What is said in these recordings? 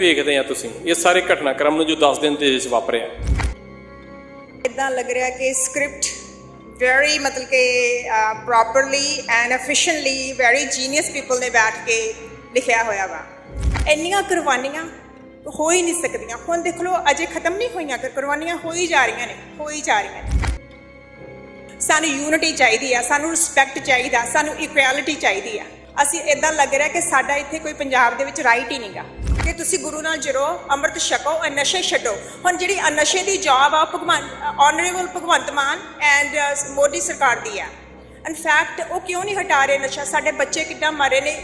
ਭੇਖਦੇ ਆ ਤੁਸੀਂ। ਇਹ ਸਾਰੇ ਘਟਨਾਕ੍ਰਮ ਨੂੰ ਜੋ 10 ਦਿਨ ਦੇ ਵਿੱਚ ਵਾਪਰਿਆ। ਇਦਾਂ ਲੱਗ ਰਿਹਾ ਕਿ ਸਕ੍ਰਿਪਟ ਵੈਰੀ ਮਤਲਬ ਕਿ properly and efficiently very genius people ਨੇ ਬੈਠ ਕੇ ਲਿਖਿਆ ਹੋਇਆ ਵਾ। ਇੰਨੀਆਂ ਕੁਰਬਾਨੀਆਂ ਹੋ ਹੀ ਨਹੀਂ ਸਕਦੀਆਂ। ਹੁਣ ਦੇਖ ਲਓ, ਅਜੇ ਖਤਮ ਨਹੀਂ ਹੋਈਆਂ। ਕੁਰਬਾਨੀਆਂ ਹੋ ਹੀ ਜਾ ਰਹੀਆਂ ਨੇ, ਹੋ ਹੀ ਜਾ ਰਹੀਆਂ ਨੇ। ਸਾਨੂੰ ਯੂਨਿਟੀ ਚਾਹੀਦੀ ਆ, ਸਾਨੂੰ ਰਿਸਪੈਕਟ ਚਾਹੀਦਾ, ਸਾਨੂੰ ਇਕੁਐਲਿਟੀ ਚਾਹੀਦੀ ਆ। ਅਸੀਂ ਇਦਾਂ ਲੱਗ ਰਿਹਾ ਕਿ ਸਾਡਾ ਇੱਥੇ ਕੋਈ ਪੰਜਾਬ ਦੇ ਵਿੱਚ ਰਾਈਟ ਹੀ ਨਹੀਂਗਾ ਕਿ ਤੁਸੀਂ ਗੁਰੂ ਨਾਲ ਜੁੜੋ, ਅੰਮ੍ਰਿਤ ਛਕੋ ਔਰ ਨਸ਼ੇ ਛੱਡੋ। ਹੁਣ ਜਿਹੜੀ ਨਸ਼ੇ ਦੀ ਜੌਬ ਆ ਭਗਵੰਤ ਆਨਰੇਬਲ ਭਗਵੰਤ ਮਾਨ ਐਂਡ ਮੋਦੀ ਸਰਕਾਰ ਦੀ ਆ। ਇਨ ਫੈਕਟ ਉਹ ਕਿਉਂ ਨਹੀਂ ਹਟਾ ਰਹੇ ਨਸ਼ਾ? ਸਾਡੇ ਬੱਚੇ ਕਿੱਦਾਂ ਮਰੇ ਨੇ?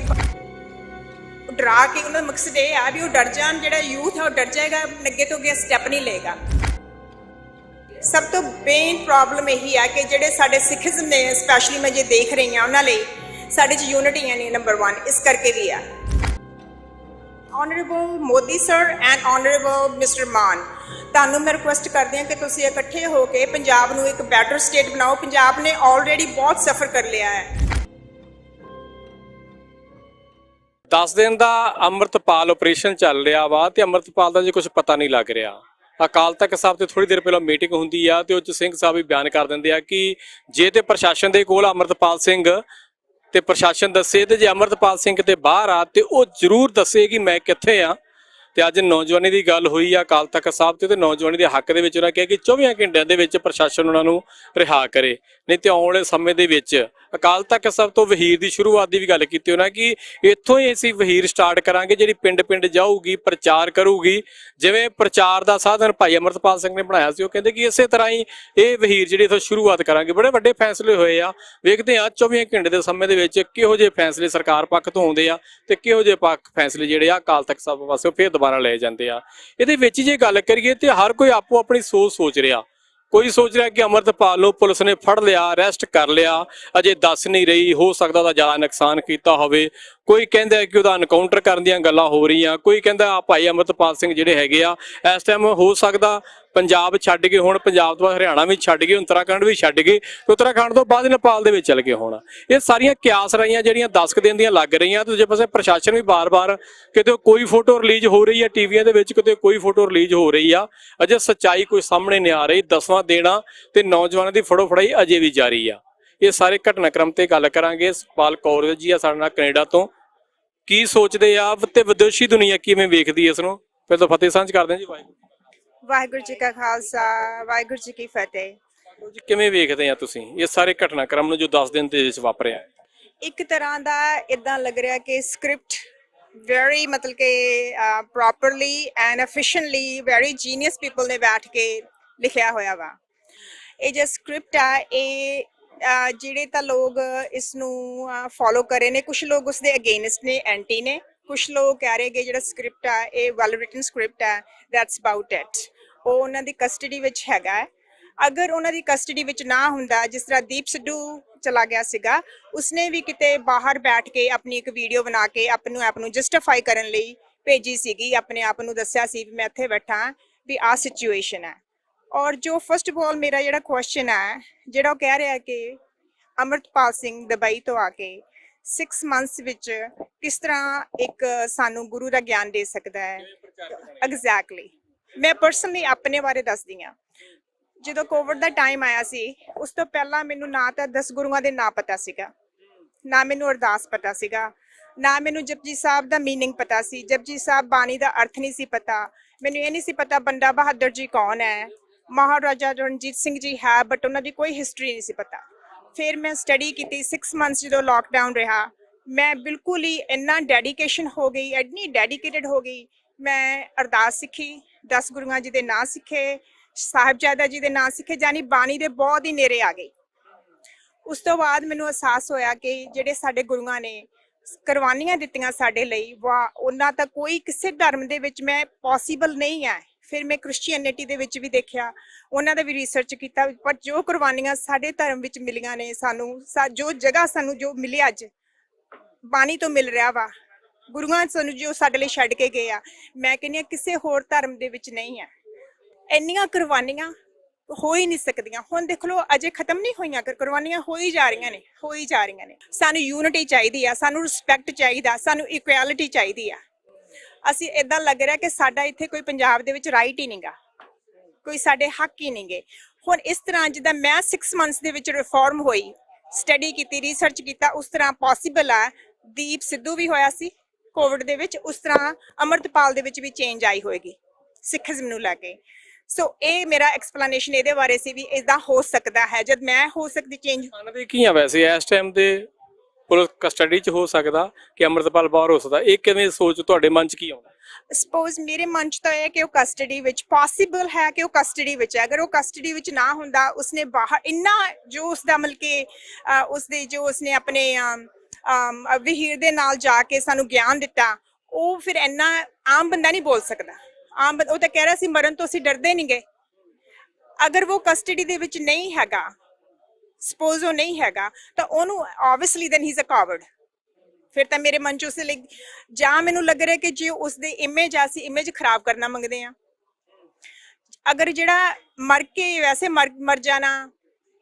ਡਰਾ ਕੇ ਉਹਨਾਂ ਦਾ ਮਕਸਦ ਇਹ ਆ ਵੀ ਉਹ ਡਰ ਜਾਣ, ਜਿਹੜਾ ਯੂਥ ਹੈ ਉਹ ਡਰ ਜਾਏਗਾ, ਅੱਗੇ ਤੋਂ ਅੱਗੇ ਸਟੈਪ ਨਹੀਂ ਲਏਗਾ। ਸਭ ਤੋਂ ਮੇਨ ਪ੍ਰੋਬਲਮ ਇਹੀ ਹੈ ਕਿ ਜਿਹੜੇ ਸਾਡੇ ਸਿੱਖੀਜ਼ਮ ਨੇ ਸਪੈਸ਼ਲੀ ਮੈਂ ਜੇ ਦੇਖ ਰਹੀ ਹਾਂ ਉਹਨਾਂ ਲਈ, ਸਾਡੇ ਚ ਯੂਨਿਟੀ ਹੈ ਨਹੀਂ ਨੰਬਰ 1 ਇਸ ਕਰਕੇ ਵੀ ਆ। Honourable Modi sir and honourable mister Mann ਤੁਹਾਨੂੰ ਮੈਂ ਰਿਕੁਐਸਟ ਕਰਦੀ ਹਾਂ ਕਿ ਤੁਸੀਂ ਇਕੱਠੇ ਹੋ ਕੇ ਪੰਜਾਬ ਨੂੰ ਇੱਕ ਬੈਟਰ ਸਟੇਟ ਬਣਾਓ। ਪੰਜਾਬ ਨੇ ਆਲਰੇਡੀ ਬਹੁਤ ਸਫਰ ਕਰ ਲਿਆ ਹੈ। 10 ਦਿਨ ਦਾ ਅੰਮ੍ਰਿਤਪਾਲ ਆਪਰੇਸ਼ਨ ਚੱਲ ਰਿਹਾ ਵਾ ਤੇ ਅੰਮ੍ਰਿਤਪਾਲ ਦਾ ਜੇ ਕੁਝ ਪਤਾ ਨਹੀਂ ਲੱਗ ਰਿਹਾ। ਅਕਾਲ ਤਖਤ ਸਾਹਿਬ ਤੇ ਥੋੜੀ ਦੇਰ ਪਹਿਲਾਂ ਮੀਟਿੰਗ ਹੁੰਦੀ ਆ ਤੇ ਉਹ ਸਿੰਘ ਸਾਹਿਬ ਵੀ ਬਿਆਨ ਕਰ ਦਿੰਦੇ ਆ ਕਿ ਜੇ ਤੇ ਪ੍ਰਸ਼ਾਸਨ ਦੇ ਕੋਲ ਅੰਮ੍ਰਿਤਪਾਲ ਸਿੰਘ ਤੇ ਪ੍ਰਸ਼ਾਸਨ ਦੱਸੇ ਤੇ ਜੇ ਅੰਮ੍ਰਿਤਪਾਲ ਸਿੰਘ ਕਿਤੇ ਬਾਹਰ ਆ ਤੇ ਉਹ ਜ਼ਰੂਰ ਦੱਸੇ ਕਿ ਮੈਂ ਕਿੱਥੇ ਆ। ਤੇ ਅੱਜ ਨੌਜਵਾਨੀ ਦੀ ਗੱਲ ਹੋਈ ਆ ਅਕਾਲ ਤਖਤ ਸਾਹਿਬ ਤੇ ਤੇ ਨੌਜਵਾਨੀ ਦੇ ਹੱਕ ਦੇ ਵਿੱਚ ਉਹਨਾਂ ਕਿਹਾ ਕਿ 24 ਘੰਟਿਆਂ ਦੇ ਵਿੱਚ ਪ੍ਰਸ਼ਾਸਨ ਉਹਨਾਂ ਨੂੰ ਰਿਹਾ ਕਰੇ। ਨਹੀਂ ਤੇ ਆਉਣ ਵਾਲੇ ਸਮੇਂ ਦੇ ਵਿੱਚ ਅਕਾਲ ਤਖਤ ਸਾਹਿਬ ਤੋਂ ਵਹੀਰ ਦੀ ਸ਼ੁਰੂਆਤ ਦੀ ਵੀ ਗੱਲ ਕੀਤੀ ਉਹਨਾਂ ਕਿ, ਇੱਥੋਂ ਹੀ ਅਸੀਂ ਵਹੀਰ ਸਟਾਰਟ ਕਰਾਂਗੇ, ਜਿਹੜੀ ਪਿੰਡ-ਪਿੰਡ ਜਾਊਗੀ, ਪ੍ਰਚਾਰ ਕਰੂਗੀ। ਜਿਵੇਂ ਪ੍ਰਚਾਰ ਦਾ ਸਾਧਨ ਭਾਈ ਅਮਰਤਪਾਲ ਸਿੰਘ ਨੇ ਬਣਾਇਆ ਸੀ, ਉਹ ਕਹਿੰਦੇ ਕਿ ਇਸੇ ਤਰ੍ਹਾਂ ਹੀ ਇਹ ਵਹੀਰ ਜਿਹੜੀ ਇੱਥੋਂ ਸ਼ੁਰੂਆਤ ਕਰਾਂਗੇ। ਬੜੇ ਵੱਡੇ ਫੈਸਲੇ ਹੋਏ ਆ। ਵੇਖਦੇ ਆ 24 ਘੰਟੇ ਦੇ ਸਮੇਂ ਦੇ ਵਿੱਚ ਕਿਹੋ ਜਿਹੇ ਫੈਸਲੇ ਸਰਕਾਰ ਪੱਖ ਤੋਂ ਆਉਂਦੇ ਆ ਤੇ ਕਿਹੋ ਜਿਹੇ ਪੱਖ ਫੈਸਲੇ ਜਿਹੜੇ ਆ ਅਕਾਲ ਤਖਤ ਸਾਹਿਬ ਪਾਸੋਂ ਫੇਰ ਦੁਬਾਰਾ ਲਏ ਜਾਂਦੇ ਆ। ਇਹਦੇ ਵਿੱਚ ਜੇ ਗੱਲ ਕਰੀਏ ਤੇ ਹਰ ਕੋਈ ਆਪੋ ਆਪਣੀ ਸੋਚ ਸੋਚ ਰਿਹਾ। ਕੋਈ ਸੋਚ ਰਿਹਾ ਕਿ ਅਮਰਤਪਾਲ ਨੂੰ ਪੁਲਿਸ ਨੇ ਫੜ ਲਿਆ ਅਰੈਸਟ ਕਰ ਲਿਆ, ਅਜੇ ਦੱਸ ਨਹੀਂ ਰਹੀ, ਹੋ ਸਕਦਾ ਉਹਦਾ ਜ਼ਿਆਦਾ ਨੁਕਸਾਨ ਕੀਤਾ ਹੋਵੇ। ਕੋਈ ਕਹਿੰਦਾ ਕਿ ਉਹਦਾ ਐਨਕਾਊਂਟਰ ਕਰਨ ਦੀਆਂ ਗੱਲਾਂ ਹੋ ਰਹੀਆਂ, ਕੋਈ ਕਹਿੰਦਾ ਭਾਈ ਅਮਰਤਪਾਲ ਸਿੰਘ ਜਿਹੜੇ ਹੈਗੇ ਆ, ਇਸ ਟਾਈਮ ਹੋ ਸਕਦਾ ਪੰਜਾਬ ਛੱਡ ਕੇ ਹੁਣ, ਪੰਜਾਬ ਤੋਂ ਬਾਅਦ ਹਰਿਆਣਾ ਵੀ ਛੱਡ ਗਏ, ਉੱਤਰਾਖੰਡ ਵੀ ਛੱਡ ਗਏ, ਤੇ ਉੱਤਰਾਖੰਡ ਤੋਂ ਬਾਅਦ ਨੇਪਾਲ ਦੇ ਵਿੱਚ ਚਲ ਗਏ ਹੁਣ। ਇਹ ਸਾਰੀਆਂ ਕਿਆਸ ਰਹੀਆਂ ਜਿਹੜੀਆਂ 10 ਕੁ ਦਿਨ ਦੀਆਂ ਲੱਗ ਰਹੀਆਂ, ਤੇ ਦੂਜੇ ਪਾਸੇ ਪ੍ਰਸ਼ਾਸਨ ਵੀ ਬਾਰ-ਬਾਰ ਕਿਤੇ ਕੋਈ ਫੋਟੋ ਰਿਲੀਜ਼ ਹੋ ਰਹੀ ਹੈ, ਟੀਵੀਆਂ ਦੇ ਵਿੱਚ ਕਿਤੇ ਕੋਈ ਫੋਟੋ ਰਿਲੀਜ਼ ਹੋ ਰਹੀ ਆ, ਅਜੇ ਸੱਚਾਈ ਕੋਈ ਸਾਹਮਣੇ ਨਹੀਂ ਆ ਰਹੀ, ਦਸਵਾਂ ਦੇਣਾ ਤੇ ਨੌਜਵਾਨਾਂ ਦੀ ਫੜੋ ਫੜਾਈ ਅਜੇ ਵੀ ਜਾਰੀ ਆ। ਇਹ ਸਾਰੇ ਘਟਨਾਕ੍ਰਮ ਤੇ ਗੱਲ ਕਰਾਂਗੇ ਸਪਾਲ ਕੌਰ ਜੀ ਆ ਸਾਡੇ ਨਾਲ ਕੈਨੇਡਾ ਤੋਂ ਕੀ ਸੋਚਦੇ ਆ ਤੇ ਵਿਦੇਸ਼ੀ ਦੁਨੀਆ ਕਿਵੇਂ ਵੇਖਦੀ ਇਸ ਨੂੰ ਫਿਰ ਤਾਂ ਫਤਿਹ ਸਾਂਝ ਕਰਦੇ ਹਾਂ ਜੀ ਵਾਹਿਗੁਰੂ ਵਾਹਿਗੁਰੂ ਜੀ ਕਾ ਖਾਲਸਾ ਵਾਹਿਗੁਰੂ ਜੀ ਕੀ ਫਤਿਹ। ਜੀ ਕਿਵੇਂ ਵੇਖਦੇ ਆ ਤੁਸੀਂ ਇਹ ਸਾਰੇ ਘਟਨਾਕ੍ਰਮ ਨੂੰ ਜੋ 10 ਦਿਨ ਦੇ ਵਿੱਚ ਵਾਪਰਿਆ ਇੱਕ ਤਰ੍ਹਾਂ ਦਾ ਇਦਾਂ ਲੱਗ ਰਿਹਾ ਕਿ ਸਕ੍ਰਿਪਟ ਵੈਰੀ ਮਤਲਬ ਕਿ properly and efficiently very genius people ਨੇ ਬੈਠ ਕੇ ਲਿਖਿਆ ਹੋਇਆ ਵਾ। ਇਹ ਜੋ ਸਕ੍ਰਿਪਟ ਆ ਇਹ ਜਿਹੜੇ ਤਾਂ ਲੋਕ ਇਸ ਨੂੰ ਫੋਲੋ ਕਰੇ ਨੇ ਕੁਝ ਲੋਕ ਉਸ ਦੇ ਅਗੇਨਸਟ ਨੇ ਐਂਟੀ ਨੇ ਕੁਝ ਲੋਕ ਕਹਿ ਰਹੇ ਕਿ ਜਿਹੜਾ ਸਕ੍ਰਿਪਟ ਆ, ਇਹ ਵੈਲ ਰਿਟਨ ਸਕ੍ਰਿਪਟ ਆ ਦੈਟਸ ਅਬਾਊਟ ਇਟ ਉਹ ਉਹਨਾਂ ਦੀ ਕਸਟਡੀ ਵਿੱਚ ਹੈਗਾ ਹੈ। ਅਗਰ ਉਹਨਾਂ ਦੀ ਕਸਟਡੀ ਵਿੱਚ ਨਾ ਹੁੰਦਾ, ਜਿਸ ਤਰ੍ਹਾਂ ਦੀਪ ਸਿੱਧੂ ਚਲਾ ਗਿਆ ਸੀਗਾ, ਉਸਨੇ ਵੀ ਕਿਤੇ ਬਾਹਰ ਬੈਠ ਕੇ ਆਪਣੀ ਇੱਕ ਵੀਡੀਓ ਬਣਾ ਕੇ ਆਪ ਨੂੰ ਆਪ ਨੂੰ ਜਸਟੀਫਾਈ ਕਰਨ ਲਈ ਭੇਜੀ ਸੀਗੀ, ਆਪਣੇ ਆਪ ਨੂੰ ਦੱਸਿਆ ਸੀ ਵੀ ਮੈਂ ਇੱਥੇ ਬੈਠਾ, ਵੀ ਆ ਸਿਚੁਏਸ਼ਨ ਹੈ। ਔਰ ਜੋ ਫਸਟ ਆਫ ਆਲ ਮੇਰਾ ਜਿਹੜਾ ਕੁਐਸਚਨ ਹੈ ਜਿਹੜਾ ਉਹ ਕਹਿ ਰਿਹਾ ਕਿ ਅਮਰਤਪਾਲ ਸਿੰਘ ਦੁਬਈ ਤੋਂ ਆ ਕੇ 6 ਮੰਥਸ ਵਿੱਚ ਕਿਸ ਤਰ੍ਹਾਂ ਇੱਕ ਸਾਨੂੰ ਗੁਰੂ ਦਾ ਗਿਆਨ ਦੇ ਸਕਦਾ ਹੈ ਐਗਜ਼ੈਕਟਲੀ ਮੈਂ ਪਰਸਨਲੀ ਆਪਣੇ ਬਾਰੇ ਦੱਸਦੀ ਹਾਂ ਜਦੋਂ ਕੋਵਿਡ ਦਾ ਟਾਈਮ ਆਇਆ ਸੀ ਉਸ ਤੋਂ ਪਹਿਲਾਂ ਮੈਨੂੰ ਨਾ ਤਾਂ 10 ਗੁਰੂਆਂ ਦੇ ਨਾਂ ਪਤਾ ਸੀਗਾ ਨਾ ਮੈਨੂੰ ਅਰਦਾਸ ਪਤਾ ਸੀਗਾ ਨਾ ਮੈਨੂੰ ਜਪਜੀ ਸਾਹਿਬ ਦਾ मीनिंग ਪਤਾ ਸੀ ਜਪਜੀ ਸਾਹਿਬ ਬਾਣੀ ਦਾ ਅਰਥ ਨਹੀਂ ਸੀ ਪਤਾ ਮੈਨੂੰ ਇਹ ਨਹੀਂ ਸੀ ਪਤਾ ਬੰਦਾ ਬਹਾਦਰ ਜੀ ਕੌਣ ਹੈ ਮਹਾਰਾਜਾ ਰਣਜੀਤ ਸਿੰਘ ਜੀ ਹੈ ਬਟ ਉਹਨਾਂ ਦੀ ਕੋਈ ਹਿਸਟਰੀ ਨਹੀਂ ਸੀ ਪਤਾ। ਫਿਰ ਮੈਂ ਸਟੱਡੀ ਕੀਤੀ 6 ਮੰਥਸ ਜਦੋਂ ਲਾਕਡਾਊਨ ਰਿਹਾ, ਮੈਂ ਬਿਲਕੁਲ ਹੀ ਇੰਨਾ ਡੈਡੀਕੇਸ਼ਨ ਹੋ ਗਈ, ਇੰਨੀ ਡੈਡੀਕੇਟਿਡ ਹੋ ਗਈ। ਮੈਂ ਅਰਦਾਸ ਸਿੱਖੀ 10 ਗੁਰੂਆਂ ਜੀ ਦੇ ਨਾਂ ਸਿੱਖੇ, ਸਾਹਿਬਜ਼ਾਦਾ ਜੀ ਦੇ ਨਾਂ ਸਿੱਖੇ ਜਾਨੀ ਬਾਣੀ ਦੇ ਬਹੁਤ ਹੀ ਨੇੜੇ ਆ ਗਈ ਉਸ ਤੋਂ ਬਾਅਦ ਮੈਨੂੰ ਅਹਿਸਾਸ ਹੋਇਆ ਕਿ ਜਿਹੜੇ ਸਾਡੇ ਗੁਰੂਆਂ ਨੇ ਕੁਰਬਾਨੀਆਂ ਦਿੱਤੀਆਂ ਸਾਡੇ ਲਈ ਵਾ ਉਹਨਾਂ ਤਾਂ ਕੋਈ ਕਿਸੇ ਧਰਮ ਦੇ ਵਿੱਚ ਮੈਂ ਪੋਸੀਬਲ ਨਹੀਂ ਹੈ ਫਿਰ ਮੈਂ ਕ੍ਰਿਸਚੀਅਨਿਟੀ ਦੇ ਵਿੱਚ ਵੀ ਦੇਖਿਆ, ਉਹਨਾਂ ਦਾ ਵੀ ਰਿਸਰਚ ਕੀਤਾ, ਪਰ ਜੋ ਕੁਰਬਾਨੀਆਂ ਸਾਡੇ ਧਰਮ ਵਿੱਚ ਮਿਲੀਆਂ ਨੇ ਸਾਨੂੰ, ਸਾ- ਜੋ ਜਗ੍ਹਾ ਸਾਨੂੰ ਜੋ ਮਿਲਿਆ ਅੱਜ, ਬਾਣੀ ਤੋਂ ਮਿਲ ਰਿਹਾ ਵਾ, ਗੁਰੂਆਂ ਸਾਨੂੰ ਜੋ ਸਾਡੇ ਲਈ ਛੱਡ ਕੇ ਗਏ ਆ, ਮੈਂ ਕਹਿੰਦੀ ਹਾਂ ਕਿਸੇ ਹੋਰ ਧਰਮ ਦੇ ਵਿੱਚ ਨਹੀਂ ਹੈ ਇੰਨੀਆਂ ਕੁਰਬਾਨੀਆਂ ਹੋ ਹੀ ਨਹੀਂ ਸਕਦੀਆਂ। ਹੁਣ ਦੇਖ ਲਓ, ਅਜੇ ਖਤਮ ਨਹੀਂ ਹੋਈਆਂ ਕਰ ਕੁਰਬਾਨੀਆਂ ਹੋ ਹੀ ਜਾ ਰਹੀਆਂ ਨੇ, ਹੋ ਹੀ ਜਾ ਰਹੀਆਂ ਨੇ। ਸਾਨੂੰ ਯੂਨਿਟੀ ਚਾਹੀਦੀ ਆ, ਸਾਨੂੰ ਰਿਸਪੈਕਟ ਚਾਹੀਦਾ, ਸਾਨੂੰ ਇਕੁਐਲਿਟੀ ਚਾਹੀਦੀ ਆ। ਅਸੀਂ ਇਦਾਂ ਲੱਗ ਰਿਹਾ ਕਿ ਸਾਡਾ ਇੱਥੇ ਕੋਈ ਪੰਜਾਬ ਦੇ ਵਿੱਚ ਰਾਈਟ ਹੀ ਨਹੀਂਗਾ। ਕੋਈ ਸਾਡੇ ਹੱਕ ਹੀ ਨਹੀਂਗੇ। ਹੁਣ ਇਸ ਤਰ੍ਹਾਂ ਜਿੱਦਾਂ ਮੈਂ 6 ਮੰਥਸ ਦੇ ਵਿੱਚ ਰਿਫਾਰਮ ਹੋਈ ਸਟੱਡੀ ਕੀਤੀ ਰਿਸਰਚ ਕੀਤਾ, ਉਸ ਤਰ੍ਹਾਂ ਪੋਸੀਬਲ ਆ। ਦੀਪ ਸਿੱਧੂ ਵੀ ਹੋਇਆ ਸੀ ਕੋਵਿਡ ਦੇ ਵਿੱਚ, ਉਸ ਤਰ੍ਹਾਂ ਅਮਰਤਪਾਲ ਦੇ ਵਿੱਚ ਵੀ ਚੇਂਜ ਆਈ ਹੋਏਗੀ ਸਿੱਖੀਜ਼ਮ ਨੂੰ ਲੈ ਕੇ। ਸੋ ਇਹ ਮੇਰਾ ਐਕਸਪਲੇਨੇਸ਼ਨ ਇਹਦੇ ਬਾਰੇ ਸੀ ਵੀ ਇਦਾਂ ਹੋ ਸਕਦਾ ਹੈ। ਜਦ ਮੈਂ ਹੋ ਸਕਦੀ ਚੇਂਜ ਦੇ ਕੀ ਆ ਵੈਸੇ, ਇਸ ਟਾਈਮ ਦੇ ਪੁਲਿਸ ਕਸਟਡੀ 'ਚ ਹੋ ਸਕਦਾ ਕਿ ਅੰਮ੍ਰਿਤਪਾਲ ਬਾਹਰ ਹੋ ਸਕਦਾ? ਇਹ ਕਿਵੇਂ ਸੋਚ ਤੁਹਾਡੇ ਮਨ 'ਚ ਕੀ ਆਉਂਦਾ? ਸਪੋਜ਼ ਮੇਰੇ ਮਨ ਚ ਤਾਂ ਇਹ ਹੈ ਕਿ ਉਹ ਕਸਟਡੀ ਵਿੱਚ ਪੋਸੀਬਲ ਹੈ ਕਿ ਉਹ ਕਸਟਡੀ ਵਿੱਚ ਹੈ। ਅਗਰ ਉਹ ਕਸਟਡੀ ਵਿੱਚ ਨਾ ਹੁੰਦਾ ਉਸਨੇ ਬਾਹਰ ਇੰਨਾ ਜੋ ਉਸਦਾ ਮਤਲਬ ਕਿ ਅ, ਉਸਦੇ ਜੋ ਉਸਨੇ ਆਪਣੇ ਅਮ, ਅਮ, ਵਹੀਰ ਦੇ ਨਾਲ ਜਾ ਕੇ ਸਾਨੂੰ ਗਿਆਨ ਦਿੱਤਾ ਉਹ ਫਿਰ ਇੰਨਾ ਆਮ ਬੰਦਾ ਨਹੀਂ ਬੋਲ ਸਕਦਾ। ਆਮ ਬੰ- ਉਹ ਤਾਂ ਕਹਿ ਰਿਹਾ ਸੀ ਮਰਨ ਤੋਂ ਅਸੀਂ ਡਰਦੇ ਨਹੀਂਗੇ ਅਗਰ ਉਹ ਕਸਟਡੀ ਦੇ ਵਿੱਚ ਨਹੀਂ ਹੈਗਾ ਸਪੋਜ਼ ਉਹ ਨਹੀਂ ਹੈਗਾ, ਤਾਂ ਉਹਨੂੰ obviously then he is a coward ਫਿਰ ਤਾਂ ਮੇਰੇ ਮਨ ਚ ਉਸ ਲਈ, ਜਾਂ ਮੈਨੂੰ ਲੱਗ ਰਿਹਾ ਕਿ ਜੇ ਉਸ ਦੇ ਇਮੇਜ ਅਸੀਂ ਇਮੇਜ ਖਰਾਬ ਕਰਨਾ ਮੰਗਦੇ ਆ ਅਗਰ ਜਿਹੜਾ ਮਰ ਕੇ ਵੈਸੇ ਮਰ ਜਾਣਾ,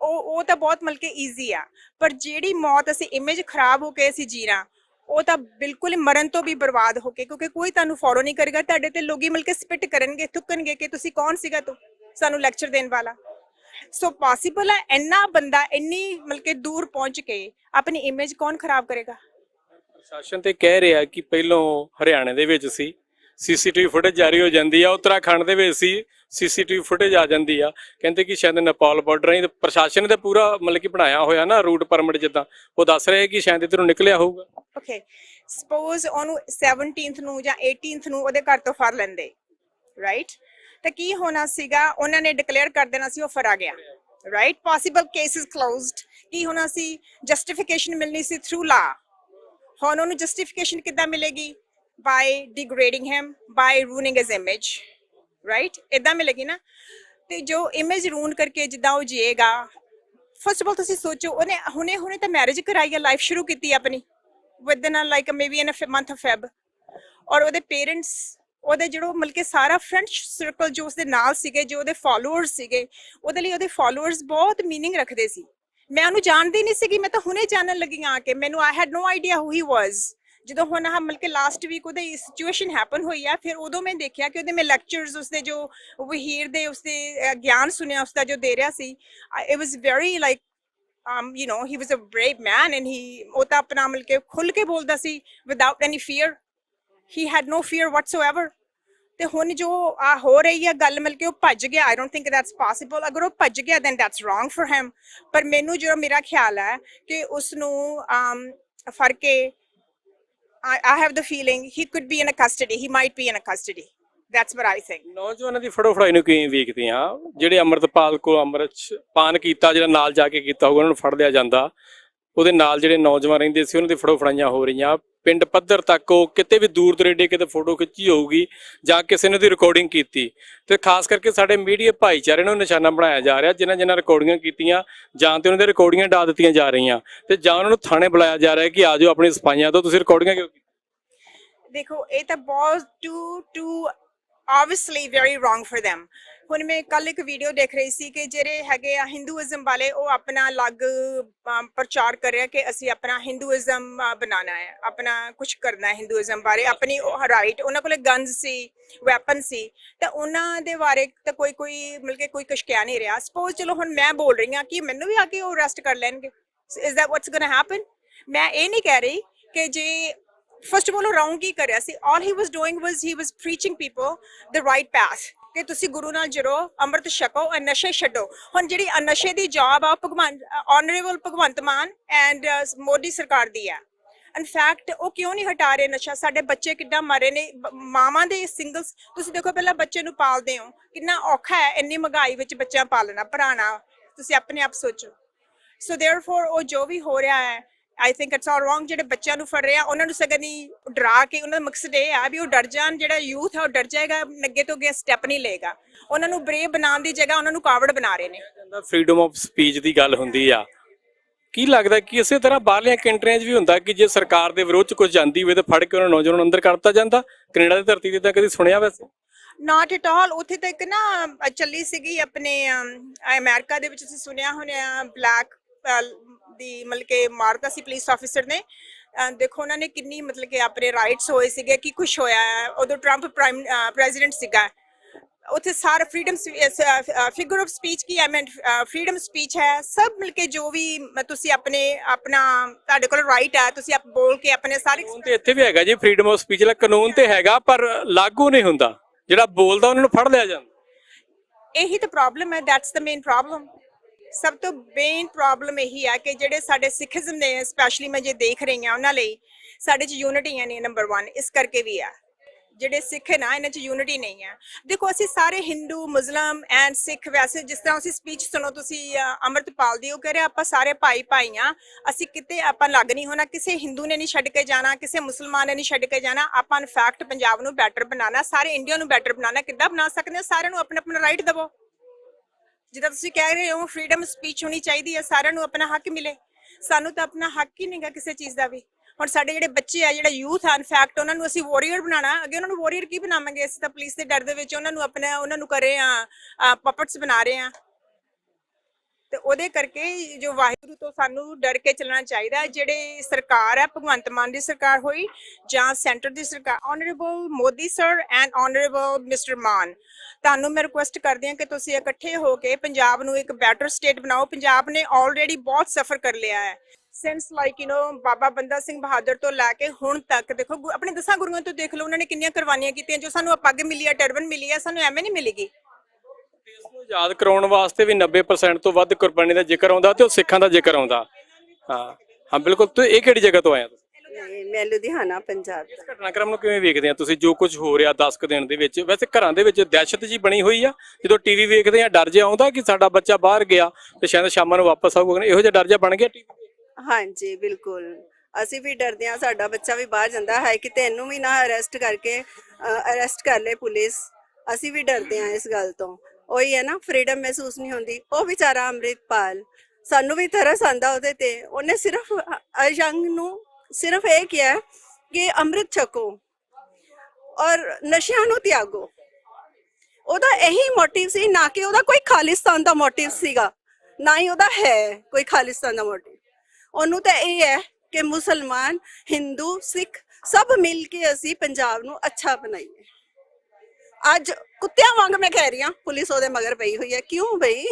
ਉਹ ਉਹ ਤਾਂ ਬਹੁਤ ਮਤਲਬ ਈਜ਼ੀ ਆ। ਪਰ ਜਿਹੜੀ ਮੌਤ ਅਸੀਂ ਇਮੇਜ ਖਰਾਬ ਹੋ ਕੇ ਅਸੀਂ ਜੀਣਾ, ਉਹ ਤਾਂ ਬਿਲਕੁਲ ਮਰਨ ਤੋਂ ਵੀ ਬਰਬਾਦ ਹੋ ਕੇ, ਕਿਉਂਕਿ ਕੋਈ ਤੁਹਾਨੂੰ ਫੋਲੋ ਨਹੀਂ ਕਰੇਗਾ, ਤੁਹਾਡੇ ਤੇ ਲੋਕੀ ਮਿਲ ਕੇ ਸਪਿਟ ਕਰਨਗੇ, ਥੁੱਕਣਗੇ ਕਿ ਤੁਸੀਂ ਕੌਣ ਸੀਗਾ ਤੂੰ ਸਾਨੂੰ ਲੈਕਚਰ ਦੇਣ ਵਾਲਾ? ਸੋ ਪੋਸੀਬਲ ਹੈ ਇੰਨਾ ਬੰਦਾ ਇੰਨੀ ਮਤਲਬ ਕਿ ਦੂਰ ਪਹੁੰਚ ਕੇ ਆਪਣੀ ਇਮੇਜ ਕੌਣ ਖਰਾਬ ਕਰੇਗਾ? ਪ੍ਰਸ਼ਾਸਨ ਤੇ ਕਹਿ ਰਿਹਾ ਕਿ ਪਹਿਲੋਂ ਹਰਿਆਣੇ ਦੇ ਵਿੱਚ ਸੀ ਸੀਸੀਟੀਵੀ ਫੁਟੇਜ ਜਾਰੀ ਹੋ ਜਾਂਦੀ ਆ ਉੱਤਰਾਖੰਡ ਦੇ ਵਿੱਚ ਸੀ ਸੀਸੀਟੀਵੀ ਫੁਟੇਜ ਆ ਜਾਂਦੀ ਆ। ਕਹਿੰਦੇ ਕਿ ਸ਼ਾਇਦ ਨੇਪਾਲ ਬਾਰਡਰ ਹੀ ਪ੍ਰਸ਼ਾਸਨ ਨੇ ਤਾਂ ਪੂਰਾ ਮਤਲਬ ਕਿ ਬਣਾਇਆ ਹੋਇਆ ਨਾ ਰੂਟ ਪਰਮਿਟ ਜਿੱਦਾਂ। ਉਹ ਦੱਸ ਰਹੇ ਕਿ ਸ਼ਾਇਦ ਇੱਧਰੋਂ ਨਿਕਲਿਆ ਹੋਊਗਾ। ਓਕੇ ਸਪੋਜ਼ ਉਹਨੂੰ 17th ਨੂੰ ਜਾਂ 18th ਨੂੰ ਉਹਦੇ ਘਰ ਤੋਂ ਫੜ ਲੈਂਦੇ ਰਾਈਟ ਤਾਂ ਕੀ ਹੋਣਾ ਸੀਗਾ? ਉਹਨਾਂ ਨੇ ਡਿਕਲੇਅਰ ਕਰ ਦੇਣਾ ਸੀ, ਉਹ ਫੜਾ ਗਿਆ। Right possible case is closed ਕੀ ਹੋਣਾ ਸੀ? ਜਸਟੀਫਿਕੇਸ਼ਨ ਮਿਲਣੀ ਸੀ ਥਰੂ ਲਾ ਹੁਣ ਉਹਨੂੰ ਜਸਟੀਫਿਕੇਸ਼ਨ ਕਿੱਦਾਂ ਮਿਲੇਗੀ? By degrading him by ruining his image right ਇਦਾਂ ਮਿਲੇਗੀ ਨਾ। ਤੇ ਜੋ ਇਮੇਜ ਰੂਨ ਕਰਕੇ ਜਿੱਦਾਂ ਉਹ ਜੀਏਗਾ ਫਸਟ ਆਫ ਆਲ ਤੁਸੀਂ ਸੋਚੋ, ਉਹਨੇ ਹੁਣੇ ਹੁਣੇ ਤਾਂ ਮੈਰਿਜ ਕਰਾਈ ਹੈ ਲਾਈਫ ਸ਼ੁਰੂ ਕੀਤੀ ਆਪਣੀ। Within a, like maybe in a month of Feb ਔਰ ਉਹਦੇ ਪੇਰੈਂਟਸ ਉਹਦੇ ਜਿਹੜੋ ਮਤਲਬ ਕਿ ਸਾਰਾ ਫਰੈਂਡ ਸਰਕਲ ਜੋ ਉਸਦੇ ਨਾਲ ਸੀਗੇ ਜੋ ਉਹਦੇ ਫਾਲੋਅਰਸ ਸੀਗੇ ਉਹਦੇ ਲਈ ਉਹਦੇ ਫਾਲੋਅਰਸ ਬਹੁਤ मीनिंग ਰੱਖਦੇ ਸੀ ਮੈਂ ਉਹਨੂੰ ਜਾਣਦੀ ਨਹੀਂ ਸੀਗੀ ਮੈਂ ਤਾਂ ਹੁਣੇ ਜਾਣਨ ਲੱਗੀ ਆ ਕੇ ਮੈਨੂੰ ਆਈ ਹੈਡ ਨੋ ਆਈਡੀਆ ਹੂ ਹੀ ਵਾਸ ਜਦੋਂ ਹੁਣ ਆਹ ਮਤਲਬ ਕਿ ਲਾਸਟ ਵੀਕ ਉਹਦੇ ਸਿਚੁਏਸ਼ਨ ਹੈਪਨ ਹੋਈ ਆ ਫਿਰ ਉਦੋਂ ਮੈਂ ਦੇਖਿਆ ਕਿ ਉਹਦੇ ਮੈਂ ਲੈਕਚਰਸ ਉਸਦੇ ਜੋ ਵਹੀਰ ਦੇ ਉਸਦੇ ਅਹ, ਗਿਆਨ ਸੁਣਿਆ ਉਸਦਾ ਜੋ ਦੇ ਰਿਹਾ ਸੀ it was very like um you know he was a brave man and he ਉਹ ਤਾਂ ਆਪਣਾ ਮਿਲ ਕੇ ਖੁੱਲ ਕੇ ਬੋਲਦਾ ਸੀ without any fear he had no fear whatsoever. ਤੇ ਹੁਣ ਜੋ ਆ ਹੋ ਰਹੀ ਹੈ ਗੱਲ ਮਿਲ ਕੇ ਉਹ ਭੱਜ ਗਿਆ। I don't think that's possible ਅਗਰ ਉਹ ਭੱਜ ਗਿਆ then that's wrong for him ਪਰ ਮੈਨੂੰ ਜੋ ਮੇਰਾ ਖਿਆਲ ਹੈ ਕਿ ਉਸ ਨੂੰ um ਫੜ ਕੇ I, I have the feeling he could be in a custody he might be in a custody that's what I ਨੌਜਵਾਨਾਂ ਦੀ ਫੜੋ ਫੜਾਈ ਨੂੰ ਕਿਵੇਂ ਵੇਖਦੇ ਆ? ਜਿਹੜੇ ਅੰਮ੍ਰਿਤਪਾਲ ਕੋ ਅੰਮ੍ਰਿਤ ਪਾਨ ਕੀਤਾ ਜਿਹੜਾ ਨਾਲ ਜਾ ਕੇ ਕੀਤਾ ਹੋਊਗਾ ਉਹਨਾਂ ਨੂੰ ਫੜ ਲਿਆ ਜਾਂਦਾ। ਉਹਦੇ ਨਾਲ ਜਿਹੜੇ ਨੌਜਵਾਨ ਰਹਿੰਦੇ ਸੀ, ਉਹਨਾਂ ਦੀ ਫੜੋ ਫੜਾਈਆਂ ਹੋ ਰਹੀਆਂ। ਪਿੰਡ ਪੱਧਰ ਤੱਕ ਉਹ ਕਿਤੇ ਵੀ ਦੂਰ ਦਰੇਡੇ ਕਿਤੇ ਫੋਟੋ ਖਿੱਚੀ ਹੋਊਗੀ, ਜਾਂ ਕਿਸੇ ਨੇ ਉਹਦੀ ਰਿਕਾਰਡਿੰਗ ਕੀਤੀ। ਤੇ ਖਾਸ ਕਰਕੇ ਸਾਡੇ ਮੀਡੀਆ ਭਾਈਚਾਰੇ ਨੂੰ ਨਿਸ਼ਾਨਾ ਬਣਾਇਆ ਜਾ ਰਿਹਾ, ਜਿਨ੍ਹਾਂ ਜਿਨ੍ਹਾਂ ਰਿਕਾਰਡਿੰਗਾਂ ਕੀਤੀਆਂ, ਜਾਂ ਤੇ ਉਹਨਾਂ ਦੇ ਰਿਕਾਰਡਿੰਗਾਂ ਡਾ ਦਿੱਤੀਆਂ ਜਾ ਰਹੀਆਂ। ਤੇ ਜਾਂ ਉਹਨਾਂ ਨੂੰ ਥਾਣੇ ਬੁਲਾਇਆ ਜਾ ਰਿਹਾ ਕਿ ਆਜੋ ਆਪਣੀ ਸਫਾਈਆਂ ਤੋਂ, ਤੁਸੀਂ ਰਿਕਾਰਡਿੰਗਾਂ ਕਿਉਂ ਦੇਖੋ, ਇਹ ਤਾਂ ਬਹੁਤ too too obviously very wrong for them ਹੁਣ ਮੈਂ ਕੱਲ ਇੱਕ ਵੀਡੀਓ ਦੇਖ ਰਹੀ ਸੀ ਕਿ ਜਿਹੜੇ ਹੈਗੇ ਆ ਹਿੰਦੂਇਜ਼ਮ ਵਾਲੇ, ਉਹ ਆਪਣਾ ਅਲੱਗ ਪ੍ਰਚਾਰ ਕਰ ਰਿਹਾ ਕਿ ਅਸੀਂ ਆਪਣਾ ਹਿੰਦੂਇਜ਼ਮ ਬਣਾਉਣਾ ਹੈ, ਆਪਣਾ ਕੁਝ ਕਰਨਾ ਹੈ ਹਿੰਦੂਇਜ਼ਮ ਬਾਰੇ, ਆਪਣੀ ਰਾਈਟ ਉਹਨਾਂ ਕੋਲੇ ਗਨਸ ਸੀ ਵੈਪਨ ਸੀ, ਤਾਂ ਉਹਨਾਂ ਦੇ ਬਾਰੇ ਤਾਂ ਕੋਈ ਕੋਈ ਮਿਲ ਕੇ ਕੋਈ ਕੁਛ ਕਹਿ ਨਹੀਂ ਰਿਹਾ। ਸਪੋਜ਼ ਚਲੋ ਹੁਣ ਮੈਂ ਬੋਲ ਰਹੀ ਹਾਂ ਕਿ ਮੈਨੂੰ ਵੀ ਆ ਕੇ ਉਹ ਅਰੈਸਟ ਕਰ ਲੈਣਗੇ। Is that what's going to ਮੈਂ ਇਹ ਨਹੀਂ ਕਹਿ ਰਹੀ ਕਿ ਜੇ ਫਸਟ ਆਫ ਆਲ ਉਹ ਰੌਂਗ ਕੀ ਕਰ ਰਿਹਾ ਸੀ all he was doing was he was preaching people the right path ਕਿ ਤੁਸੀਂ ਗੁਰੂ ਨਾਲ ਜੁੜੋ ਅੰਮ੍ਰਿਤ ਛਕੋ ਔਰ ਨਸ਼ੇ ਛੱਡੋ ਹੁਣ ਜਿਹੜੀ ਅ ਨਸ਼ੇ ਦੀ ਜੌਬ ਆ ਭਗਵਾਨ ਆਨਰੇਬਲ ਭਗਵੰਤ ਮਾਨ ਐਂਡ ਮੋਦੀ ਸਰਕਾਰ ਦੀ ਆ ਇਨਫੈਕਟ ਉਹ ਕਿਉਂ ਨਹੀਂ ਹਟਾ ਰਹੇ ਨਸ਼ਾ ਸਾਡੇ ਬੱਚੇ ਕਿੱਦਾਂ ਮਰੇ ਨੇ ਬ- ਮਾਵਾਂ ਦੇ ਸਿੰਗਲਸ ਤੁਸੀਂ ਦੇਖੋ ਪਹਿਲਾਂ ਬੱਚੇ ਨੂੰ ਪਾਲਦੇ ਹੋ ਕਿੰਨਾ ਔਖਾ ਹੈ ਇੰਨੀ ਮਹਿੰਗਾਈ ਵਿੱਚ ਬੱਚਾ ਪਾਲਣਾ ਪੜਾਉਣਾ ਤੁਸੀਂ ਆਪਣੇ ਆਪ ਸੋਚੋ ਸੋ देयरफॉर ਉਹ ਜੋ ਵੀ ਹੋ ਰਿਹਾ ਹੈ I think it's all wrong ਜਿਹੜੇ ਬੱਚਿਆਂ ਨੂੰ ਫੜ ਰਹੇ ਆ ਉਹਨਾਂ ਨੂੰ ਸਗਨੀ ਡਰਾ ਕੇ ਉਹਨਾਂ ਦਾ ਮਕਸਦ ਇਹ ਆ ਵੀ ਉਹ ਡਰ ਜਾਣ ਜਿਹੜਾ ਯੂਥ ਹੈ ਉਹ ਡਰ ਜਾਏਗਾ ਅੱਗੇ ਤੋਂ ਅੱਗੇ ਸਟੈਪ ਨਹੀਂ ਲਏਗਾ। ਉਹਨਾਂ ਨੂੰ ਬਰੇਵ ਬਣਾਉਣ ਦੀ ਜਗ੍ਹਾ ਉਹਨਾਂ ਨੂੰ ਕਾਵੜ ਬਣਾ ਰਹੇ ਨੇ। ਫਰੀडम ਆਫ ਸਪੀਚ ਦੀ ਗੱਲ ਹੁੰਦੀ ਆ। ਕੀ ਲੱਗਦਾ ਕਿ ਇਸੇ ਤਰ੍ਹਾਂ ਬਾਹਰਲੀਆਂ ਕੰਟਰੀਆਂ 'ਚ ਵੀ ਹੁੰਦਾ ਕਿ ਜੇ ਸਰਕਾਰ ਦੇ ਵਿਰੋਧ 'ਚ ਕੁਝ ਜਾਂਦੀ ਹੋਵੇ ਤਾਂ ਫੜ ਕੇ ਉਹਨਾਂ ਨੌਜਵਾਨਾਂ ਨੂੰ ਅੰਦਰ ਕਰਤਾ ਜਾਂਦਾ? ਕੈਨੇਡਾ ਦੀ ਧਰਤੀ ਤੇ ਤਾਂ ਕਦੀ ਸੁਣਿਆ ਵੈਸੇ? ਨਾਟ ਐਟ ਆਲ ਉੱਥੇ ਤਾਂ ਇੱਕ ਨਾ ਚੱਲੀ ਸੀਗੀ ਆਪਣੇ ਅਮ, ਅਮਰੀਕਾ ਦੇ ਵਿੱਚ ਤੁਸੀਂ ਸੁਣਿਆ ਹੋਣਾ ਬਲੈਕ ਦੀ ਮਤਲਬ ਕਿ ਮਾਰਤਾ ਸੀ ਪੁਲਿਸ ਆਫੀਸਰ ਨੇ। ਦੇਖੋ ਉਹਨਾਂ ਨੇ ਕਿੰਨੀ ਮਤਲਬ ਕਿ ਆਪਣੇ ਰਾਈਟਸ ਹੋਏ ਸੀਗੇ ਕਿ ਕੁਝ ਹੋਇਆ ਉਦੋਂ ਟਰੰਪ ਪ੍ਰਾਈਮ ਪ੍ਰੈਜ਼ੀਡੈਂਟ ਸੀਗਾ। ਉੱਥੇ ਸਾਰਾ ਫਰੀडम ਫਿਗਰ ਆਫ ਸਪੀਚ ਕੀ ਆਈ ਮੀਨ ਫਰੀडम ਸਪੀਚ ਹੈ। ਸਭ ਮਿਲ ਕੇ ਜੋ ਵੀ ਤੁਸੀਂ ਆਪਣੇ ਆਪਣਾ ਤੁਹਾਡੇ ਕੋਲ ਰਾਈਟ ਹੈ ਤੁਸੀਂ ਆਪ ਬੋਲ ਕੇ ਆਪਣੇ ਸਾਰੇ ਕਾਨੂੰਨ ਤੇ ਇੱਥੇ ਵੀ ਹੈਗਾ ਜੀ ਫਰੀडम ਆਫ ਸਪੀਚ ਦਾ ਕਾਨੂੰਨ ਤੇ ਹੈਗਾ ਪਰ ਲਾਗੂ ਨਹੀਂ ਹੁੰਦਾ। ਜਿਹੜਾ ਬੋਲਦਾ ਉਹਨਾਂ ਨੂੰ ਫੜ ਲਿਆ ਜਾਂਦਾ। ਇਹੀ ਤਾਂ ਪ੍ਰੋਬਲਮ ਹੈ ਦੈਟਸ ਦਾ ਮੇਨ ਪ੍ਰੋਬਲਮ ਸਭ ਤੋਂ ਮੇਨ ਪ੍ਰੋਬਲਮ ਇਹੀ ਹੈ ਕਿ ਜਿਹੜੇ ਸਾਡੇ ਸਿੱਖੀਜ਼ਮ ਨੇ ਸਪੈਸ਼ਲੀ ਮੈਂ ਜੇ ਦੇਖ ਰਹੀ ਹਾਂ ਉਹਨਾਂ ਲਈ ਸਾਡੇ ਚ ਯੂਨਿਟੀ ਹੈ ਨਹੀਂ ਨੰਬਰ 1 ਇਸ ਕਰਕੇ ਵੀ ਹੈ ਜਿਹੜੇ ਸਿੱਖ ਨਾ ਇਹਨਾਂ ਚ ਯੂਨਿਟੀ ਨਹੀਂ ਹੈ ਦੇਖੋ ਅਸੀਂ ਸਾਰੇ ਹਿੰਦੂ ਮੁਸਲਮ ਐਂਡ ਸਿੱਖ ਵੈਸੇ ਜਿਸ ਤਰ੍ਹਾਂ ਅਸੀਂ ਸਪੀਚ ਸੁਣੋ ਤੁਸੀਂ ਅ, ਅੰਮ੍ਰਿਤਪਾਲ ਦੀ ਉਹ ਕਹ ਰਹੇ ਆਪਾਂ ਸਾਰੇ ਭਾਈ ਭਾਈ ਆ ਅਸੀਂ ਕਿਤੇ ਆਪਾਂ ਲੱਗ ਨਹੀਂ ਹੋਣਾ ਕਿਸੇ ਹਿੰਦੂ ਨੇ ਨਹੀਂ ਛੱਡ ਕੇ ਜਾਣਾ ਕਿਸੇ ਮੁਸਲਮਾਨ ਨੇ ਨਹੀਂ ਛੱਡ ਕੇ ਜਾਣਾ ਆਪਾਂ ਇਨਫੈਕਟ ਪੰਜਾਬ ਨੂੰ ਬੈਟਰ ਬਣਾਉਣਾ ਸਾਰੇ ਇੰਡੀਆ ਨੂੰ ਬੈਟਰ ਬਣਾਉਣਾ ਕਿੱਦਾਂ ਬਣਾ ਸਕਦੇ ਹਾਂ ਸਾਰਿਆਂ ਨੂੰ ਆਪਣਾ ਆਪਣਾ ਰਾਈਟ ਦੇਵੋ। ਜਿੱਦਾਂ ਤੁਸੀਂ ਕਹਿ ਰਹੇ ਹੋ ਫਰੀडम ਸਪੀਚ ਹੋਣੀ ਚਾਹੀਦੀ ਹੈ, ਸਾਰਿਆਂ ਨੂੰ ਆਪਣਾ ਹੱਕ ਮਿਲੇ। ਸਾਨੂੰ ਤਾਂ ਆਪਣਾ ਹੱਕ ਹੀ ਨਹੀਂਗਾ ਕਿਸੇ ਚੀਜ਼ ਦਾ ਵੀ। ਹੁਣ ਸਾਡੇ ਜਿਹੜੇ ਬੱਚੇ ਆ, ਜਿਹੜਾ ਯੂਥ ਆ ਇਨਫੈਕਟ ਉਹਨਾਂ ਨੂੰ ਅਸੀਂ ਵਾਰੀਅਰ ਬਣਾਉਣਾ। ਅੱਗੇ ਉਹਨਾਂ ਨੂੰ ਵਾਰੀਅਰ ਕੀ ਬਣਾਵਾਂਗੇ? ਅਸੀਂ ਤਾਂ ਪੁਲਿਸ ਦੇ ਡਰ ਦੇ ਵਿੱਚ ਉਹਨਾਂ ਨੂੰ ਆਪਣਾ, ਉਹਨਾਂ ਨੂੰ ਕਰੇ ਰਹੇ ਆ ਪਪਟਸ ਬਣਾ ਰਹੇ ਆ। ਤੇ ਉਹਦੇ ਕਰਕੇ ਜੋ ਵਾਹਿਗੁਰੂ ਤੋਂ ਸਾਨੂੰ ਡਰ ਕੇ ਚੱਲਣਾ ਚਾਹੀਦਾ ਹੈ, ਜਿਹੜੇ ਸਰਕਾਰ ਹੈ, ਭਗਵੰਤ ਮਾਨ ਦੀ ਸਰਕਾਰ ਹੋਈ ਜਾਂ ਸੈਂਟਰ ਦੀ ਸਰਕਾਰ honourable Modi sir and honourable mister Mann. ਤੁਹਾਨੂੰ ਮੈਂ ਰਿਕੁਐਸਟ ਕਰਦੀ ਹਾਂ ਕਿ ਤੁਸੀਂ ਇਕੱਠੇ ਹੋ ਕੇ ਪੰਜਾਬ ਨੂੰ ਇੱਕ ਬੈਟਰ ਸਟੇਟ ਬਣਾਓ। ਪੰਜਾਬ ਨੇ ਆਲਰੇਡੀ ਬਹੁਤ ਸਫਰ ਕਰ ਲਿਆ ਹੈ। Since like you know Baba Banda Singh Bahadur ਤੋਂ ਲੈ ਕੇ ਹੁਣ ਤੱਕ, ਦੇਖੋ ਆਪਣੇ ਦਸਾਂ ਗੁਰੂਆਂ ਤੋਂ ਦੇਖ ਲਓ, ਉਹਨਾਂ ਨੇ ਕਿੰਨੀਆਂ ਕੁਰਬਾਨੀਆਂ ਕੀਤੀਆਂ, ਜੋ ਸਾਨੂੰ ਪੱਗ ਮਿਲੀ ਹੈ, ਟਰਬਨ ਮਿਲੀ ਹੈ, ਸਾਨੂੰ ਐਵੇਂ ਨਹੀਂ ਮਿਲੇਗੀ। ਇਸ ਨੂੰ ਯਾਦ ਕਰਾਉਣ ਵਾਸਤੇ ਵੀ 90% ਤੋਂ ਵੱਧ ਕੁਰਬਾਨੀ ਦਾ ਜ਼ਿਕਰ ਆਉਂਦਾ ਤੇ ਉਹ ਸਿੱਖਾਂ ਦਾ ਜ਼ਿਕਰ ਆਉਂਦਾ। ਹਾਂ ਹਾਂ ਬਿਲਕੁਲ। ਤੇ ਇਹ ਕਿਹੜੀ ਜਗ੍ਹਾ ਤੋਂ ਆਏ ਤੁਸੀਂ ਨਹੀਂ ਮੈਂ ਲੁਧਿਆਣਾ ਪੰਜਾਬ ਇਸ ਘਟਨਾਕ੍ਰਮ ਨੂੰ ਕਿਵੇਂ ਵੇਖਦੇ ਆ ਤੁਸੀਂ? ਜੋ ਕੁਝ ਹੋ ਰਿਹਾ 10 ਕੁ ਦਿਨ ਦੇ ਵਿੱਚ। ਵੈਸੇ ਘਰਾਂ ਦੇ ਵਿੱਚ ਦਹਿਸ਼ਤ ਜੀ ਬਣੀ ਹੋਈ ਆ। ਜਦੋਂ ਟੀਵੀ ਵੇਖਦੇ ਆ ਡਰ ਜਿਹਾ ਆਉਂਦਾ ਕਿ ਸਾਡਾ ਬੱਚਾ ਬਾਹਰ ਗਿਆ ਤੇ ਸ਼ਾਇਦ ਸ਼ਾਮਾਂ ਨੂੰ ਵਾਪਸ ਆਊਗਾ ਇਹੋ ਜਿਹਾ ਡਰ ਜਿਹਾ ਬਣ ਗਿਆ ਟੀਵੀ ਹਾਂਜੀ ਬਿਲਕੁਲ। ਅਸੀਂ ਵੀ ਡਰਦੇ ਹਾਂ ਸਾਡਾ ਬੱਚਾ ਵੀ ਬਾਹਰ ਜਾਂਦਾ ਹੈ। ਕਿ ਤੈਨੂੰ ਵੀ ਨਾ ਅਰੈਸਟ ਕਰਕੇ ਅਰੈਸਟ ਕਰ ਲੇ ਪੁਲਿਸ। ਅਸੀਂ ਵੀ ਡਰਦੇ ਹਾਂ ਇਸ ਗੱਲ ਤੋਂ। ਉਹੀ ਹੈ ਨਾ ਫਰੀडम ਮਹਿਸੂਸ ਨਹੀਂ ਹੁੰਦੀ। ਉਹ ਵਿਚਾਰਾ ਅੰਮ੍ਰਿਤਪਾਲ, ਸਾਨੂੰ ਵੀ ਤਰਸ ਆਂਦਾ ਉਹਦੇ ਤੇ। ਉਹਨੇ ਸਿਰਫ ਅਯੰਗ ਨੂੰ ਸਿਰਫ ਇਹ ਕਿਹਾ ਕਿ ਅੰਮ੍ਰਿਤ ਛਕੋ ਔਰ ਨਸ਼ਿਆਂ ਨੂੰ ਤਿਆਗੋ। ਉਹਦਾ ਇਹੀ ਮੋਟਿਵ ਸੀ, ਨਾ ਕਿ ਉਹਦਾ ਕੋਈ ਖਾਲਿਸਤਾਨ ਦਾ ਮੋਟਿਵ ਸੀਗਾ, ਨਾ ਹੀ ਉਹਦਾ ਹੈ ਕੋਈ ਖਾਲਿਸਤਾਨ ਦਾ ਮੋਟਿਵ ਉਹਨੂੰ ਤਾਂ ਇਹ ਹੈ ਕਿ ਮੁਸਲਮਾਨ, ਹਿੰਦੂ, ਸਿੱਖ ਸਭ ਮਿਲ ਕੇ ਅਸੀਂ ਪੰਜਾਬ ਨੂੰ ਅੱਛਾ ਬਣਾਈਏ। ਅੱਜ ਕੁੱਤਿਆਂ ਵਾਂਗ ਮੈਂ ਕਹਿ ਰਹੀ ਹਾਂ ਪੁਲਿਸ ਉਹਦੇ ਮਗਰ ਪਈ ਹੋਈ ਹੈ। ਕਿਉਂ ਬਈ?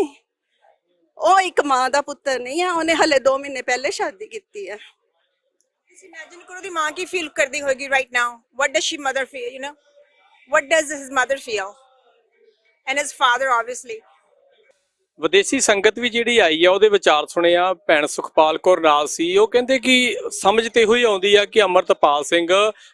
ਉਹ ਇੱਕ ਮਾਂ ਦਾ ਪੁੱਤਰ ਨਹੀਂ ਹੈ ਉਹਨੇ ਹਲੇ 2 ਮਹੀਨੇ ਪਹਿਲੇ ਸ਼ਾਦੀ ਕੀਤੀ ਹੈ। ਤੁਸੀਂ ਇਮੇਜਿਨ ਕਰੋ ਦੀ ਮਾਂ ਕੀ ਫੀਲ ਕਰਦੀ ਹੋਏਗੀ right now what does she mother feel you know what does his mother feel and his father obviously ਵਿਦੇਸ਼ੀ ਸੰਗਤ ਵੀ ਜਿਹੜੀ ਆਈ ਆ ਉਹਦੇ ਵਿਚਾਰ ਸੁਣੇ ਆ ਭੈਣ ਸੁਖਪਾਲ ਕੌਰ ਨਾਲ ਸੀ। ਉਹ ਕਹਿੰਦੇ ਕਿ ਸਮਝ ਤੇ ਹੋਈ ਆਉਂਦੀ ਆ ਕਿ ਅਮਰਤਪਾਲ ਸਿੰਘ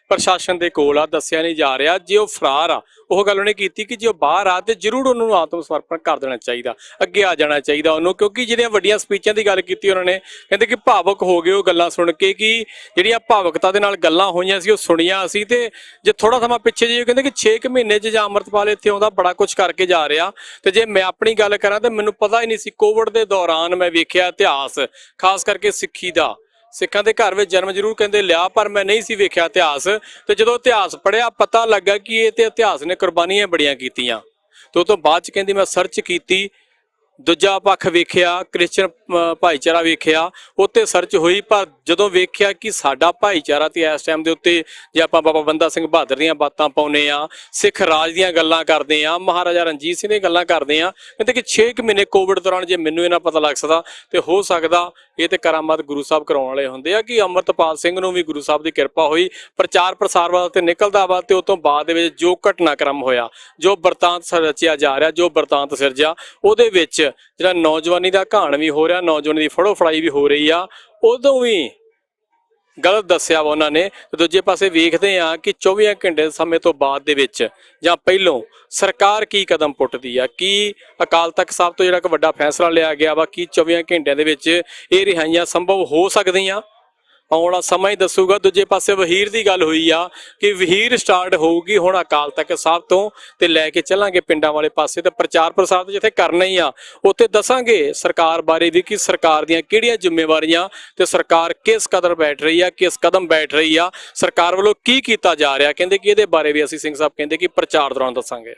ਪ੍ਰਸ਼ਾਸਨ ਦੇ ਕੋਲ ਆ ਦੱਸਿਆ ਨਹੀਂ ਜਾ ਰਿਹਾ ਜੇ ਉਹ ਫਰਾਰ ਆ ਉਹ ਗੱਲ ਉਹਨੇ ਕੀਤੀ ਕਿ ਜੇ ਉਹ ਬਾਹਰ ਆ ਤੇ ਜ਼ਰੂਰ ਉਹਨੂੰ ਆਤਮ ਸਮਰਪਣ ਕਰ ਦੇਣਾ ਚਾਹੀਦਾ, ਅੱਗੇ ਆ ਜਾਣਾ ਚਾਹੀਦਾ ਉਹਨੂੰ, ਕਿਉਂਕਿ ਜਿਹੜੀਆਂ ਵੱਡੀਆਂ ਸਪੀਚਾਂ ਦੀ ਗੱਲ ਕੀਤੀ ਉਹਨਾਂ ਨੇ, ਕਹਿੰਦੇ ਕਿ ਭਾਵਕ ਹੋ ਗਏ ਉਹ ਗੱਲਾਂ ਸੁਣ ਕੇ ਕਿ ਜਿਹੜੀਆਂ ਭਾਵਕਤਾ ਦੇ ਨਾਲ ਗੱਲਾਂ ਹੋਈਆਂ ਸੀ, ਉਹ ਸੁਣੀਆਂ ਅਸੀਂ ਤੇ ਜੇ ਥੋੜਾ ਸਮਾਂ ਪਿੱਛੇ ਜੇ ਕਹਿੰਦੇ ਕਿ 6 ਕੁ ਮਹੀਨੇ 'ਚ ਜਾਂ ਅਮਰਤਪਾਲ ਇੱਥੇ ਆਉਂਦਾ, ਬੜਾ ਕੁਝ ਕਰਕੇ ਜਾ ਰਿਹਾ ਤੇ ਜੇ ਮੈਂ ਆਪਣੀ ਗੱਲ ਕਰਾਂ ਤੇ ਮੈਨੂੰ ਪਤਾ ਹੀ ਨਹੀਂ ਸੀ, ਕੋਵਿਡ ਦੇ ਦੌਰਾਨ ਮੈਂ ਵੇਖਿਆ ਇਤਿਹਾਸ, ਖਾਸ ਕਰਕੇ ਸਿੱਖੀ ਦਾ। ਸਿੱਖਾਂ ਦੇ ਘਰ ਵਿੱਚ ਜਨਮ ਜ਼ਰੂਰ ਕਹਿੰਦੇ ਲਿਆ, ਪਰ ਮੈਂ ਨਹੀਂ ਸੀ ਵੇਖਿਆ ਇਤਿਹਾਸ। ਤੇ ਜਦੋਂ ਇਤਿਹਾਸ ਪੜਿਆ ਪਤਾ ਲੱਗਾ ਕਿ ਇਹ ਤੇ ਇਤਿਹਾਸ ਨੇ ਕੁਰਬਾਨੀਆਂ ਬੜੀਆਂ ਕੀਤੀਆਂ। ਤੇ ਉਹ ਤੋਂ ਬਾਅਦ ਚ ਕਹਿੰਦੀ ਮੈਂ ਸਰਚ ਕੀਤੀ, ਦੂਜਾ ਪੱਖ ਵੇਖਿਆ, ਕ੍ਰਿਸਚਨ ਭਾਈਚਾਰਾ ਵੇਖਿਆ ਉੱਤੇ ਸਰਚ ਹੋਈ, ਪਰ ਜਦੋਂ ਵੇਖਿਆ ਕਿ ਸਾਡਾ ਭਾਈਚਾਰਾ ਤੇ ਇਸ ਟਾਈਮ ਦੇ ਉੱਤੇ ਜੇ ਆਪਾਂ ਬਾਬਾ ਬੰਦਾ ਸਿੰਘ ਬਹਾਦਰ ਦੀਆਂ ਬਾਤਾਂ ਪਾਉਨੇ ਆ ਸਿੱਖ ਰਾਜ ਦੀਆਂ ਗੱਲਾਂ ਕਰਦੇ ਆ ਮਹਾਰਾਜਾ ਰਣਜੀਤ ਸਿੰਘ ਦੀਆਂ ਗੱਲਾਂ ਕਰਦੇ ਆ ਕਹਿੰਦੇ ਕਿ 6 ਕੁ ਮਹੀਨੇ ਕੋਵਿਡ ਦੌਰਾਨ ਜੇ ਮੈਨੂੰ ਇਹਨਾਂ ਪਤਾ ਲੱਗ ਸਕਦਾ, ਤੇ ਹੋ ਸਕਦਾ ਇਹ ਤੇ ਕਰਾਮਾਤ ਗੁਰੂ ਸਾਹਿਬ ਕਰਾਉਣ ਵਾਲੇ ਹੁੰਦੇ ਆ ਕਿ ਅਮਰਤਪਾਲ ਸਿੰਘ ਨੂੰ ਵੀ ਗੁਰੂ ਸਾਹਿਬ ਦੀ ਕਿਰਪਾ ਹੋਈ, ਪ੍ਰਚਾਰ ਪ੍ਰਸਾਰ ਵਾਸਤੇ ਨਿਕਲਦਾ ਵਾ ਤੇ ਉਸ ਤੋਂ ਬਾਅਦ ਦੇ ਵਿੱਚ ਜੋ ਘਟਨਾਕ੍ਰਮ ਹੋਇਆ, ਜੋ ਵਰਤਾਂਤ ਰਚਿਆ ਜਾ ਰਿਹਾ, ਜੋ ਵਰਤਾਂਤ ਸਿਰਜਿਆ, ਉਹਦੇ ਵਿੱਚ ਜਿਹੜਾ ਨੌਜਵਾਨੀ ਦਾ ਘਾਣ ਵੀ ਹੋ ਰਿਹਾ, ਨੌਜਵਾਨੀ ਦੀ ਫੜੋ ਫੜਾਈ ਵੀ ਹੋ ਰਹੀ ਆ, ਉਦੋਂ ਵੀ ਗਲਤ ਦੱਸਿਆ ਵਾ ਉਹਨਾਂ ਨੇ। ਦੂਜੇ ਪਾਸੇ ਵੇਖਦੇ ਆ ਕਿ 24 ਘੰਟੇ ਦੇ ਸਮੇਂ ਤੋਂ ਬਾਅਦ ਦੇ ਵਿੱਚ ਜਾਂ ਪਹਿਲੋਂ ਸਰਕਾਰ ਕੀ ਕਦਮ ਪੁੱਟਦੀ ਆ? ਕੀ ਅਕਾਲ ਤਖਤ ਸਾਹਿਬ ਤੋਂ ਜਿਹੜਾ ਇੱਕ ਵੱਡਾ ਫੈਸਲਾ ਲਿਆ ਗਿਆ ਵਾ ਕੀ 24 ਘੰਟਿਆਂ ਦੇ ਵਿੱਚ ਇਹ ਰਿਹਾਈਆਂ ਸੰਭਵ ਹੋ ਸਕਦੀਆਂ? ਆਉਣ ਵਾਲਾ ਸਮਾਂ ਹੀ ਦੱਸੂਗਾ। ਦੂਜੇ ਪਾਸੇ ਵਹੀਰ ਦੀ ਗੱਲ ਹੋਈ ਆ ਕਿ ਵਹੀਰ ਸਟਾਰਟ ਹੋਊਗੀ ਹੁਣ ਅਕਾਲ ਤਖਤ ਸਾਹਿਬ ਤੋਂ ਤੇ ਲੈ ਕੇ ਚੱਲਾਂਗੇ ਪਿੰਡਾਂ ਵਾਲੇ ਪਾਸੇ। ਤੇ ਪ੍ਰਚਾਰ ਪ੍ਰਸਾਰ ਤੇ ਜਿੱਥੇ ਕਰਨਾ ਹੀ ਆ, ਉੱਥੇ ਦੱਸਾਂਗੇ ਸਰਕਾਰ ਬਾਰੇ ਵੀ ਕਿ ਸਰਕਾਰ ਦੀਆਂ ਕਿਹੜੀਆਂ ਜ਼ਿੰਮੇਵਾਰੀਆਂ ਤੇ ਸਰਕਾਰ ਕਿਸ ਕਦਰ ਬੈਠ ਰਹੀ ਆ, ਕਿਸ ਕਦਮ ਬੈਠ ਰਹੀ ਆ, ਸਰਕਾਰ ਵੱਲੋਂ ਕੀ ਕੀਤਾ ਜਾ ਰਿਹਾ? ਕਹਿੰਦੇ ਕਿ ਇਹਦੇ ਬਾਰੇ ਵੀ ਅਸੀਂ ਸਿੰਘ ਸਾਹਿਬ ਕਹਿੰਦੇ ਕਿ ਪ੍ਰਚਾਰ ਦੌਰਾਨ ਦੱਸਾਂਗੇ।